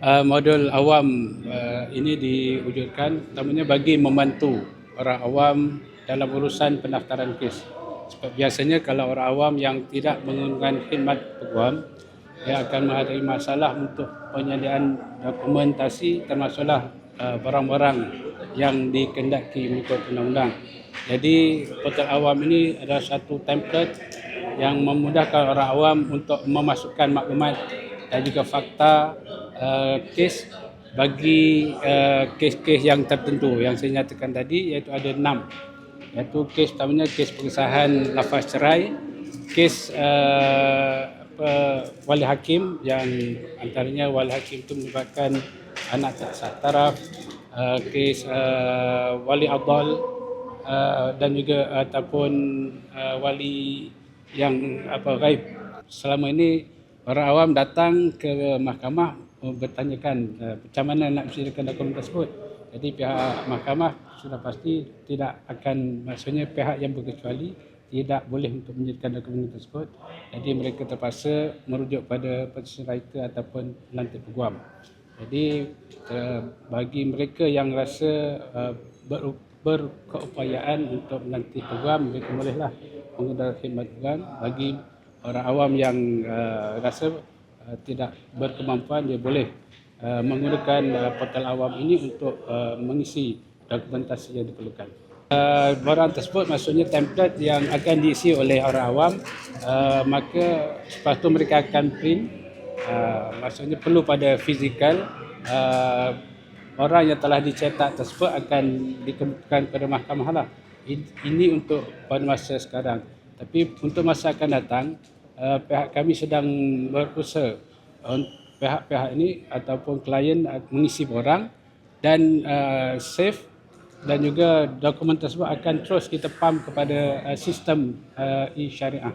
uh, modul awam uh, ini diwujudkan utamanya bagi membantu orang awam dalam urusan pendaftaran kes. Sebab biasanya kalau orang awam yang tidak menggunakan khidmat peguam, dia akan menghadapi masalah untuk penyediaan dokumentasi termasuklah uh, barang-barang yang dikendaki mengikut undang-undang. Jadi portal awam ini adalah satu template yang memudahkan orang awam untuk memasukkan maklumat dan juga fakta uh, kes bagi uh, kes-kes yang tertentu yang saya nyatakan tadi iaitu ada enam. Iaitu kes pertamanya kes pengesahan lafaz cerai kes uh, apa, wali hakim yang antaranya wali hakim itu melibatkan anak tak sah taraf uh, kes uh, wali abdal uh, dan juga ataupun uh, wali yang apa gaib selama ini orang awam datang ke mahkamah bertanyakan uh, macam mana nak menyediakan dokumen tersebut. Jadi pihak mahkamah sudah pasti tidak akan maksudnya pihak yang berkecuali tidak boleh untuk menyediakan dokumen tersebut. Jadi mereka terpaksa merujuk pada petition writer ataupun lantik peguam. Jadi uh, bagi mereka yang rasa uh, ber, berkeupayaan untuk melantik peguam mereka bolehlah menggunakan khidmat peguam bagi orang awam yang rasa Uh, tidak berkemampuan dia boleh uh, menggunakan uh, portal awam ini untuk uh, mengisi dokumentasi yang diperlukan. Uh, barang tersebut maksudnya template yang akan diisi oleh orang awam uh, maka lepas tu mereka akan print uh, maksudnya perlu pada fizikal uh, orang yang telah dicetak tersebut akan dikemukakan pada mahkamah lah. Ini untuk pada masa sekarang. Tapi untuk masa akan datang, uh, pihak kami sedang berusaha pihak-pihak ini ataupun klien uh, mengisi borang dan uh, save dan juga dokumen tersebut akan terus kita pam kepada uh, sistem uh, e-syariah.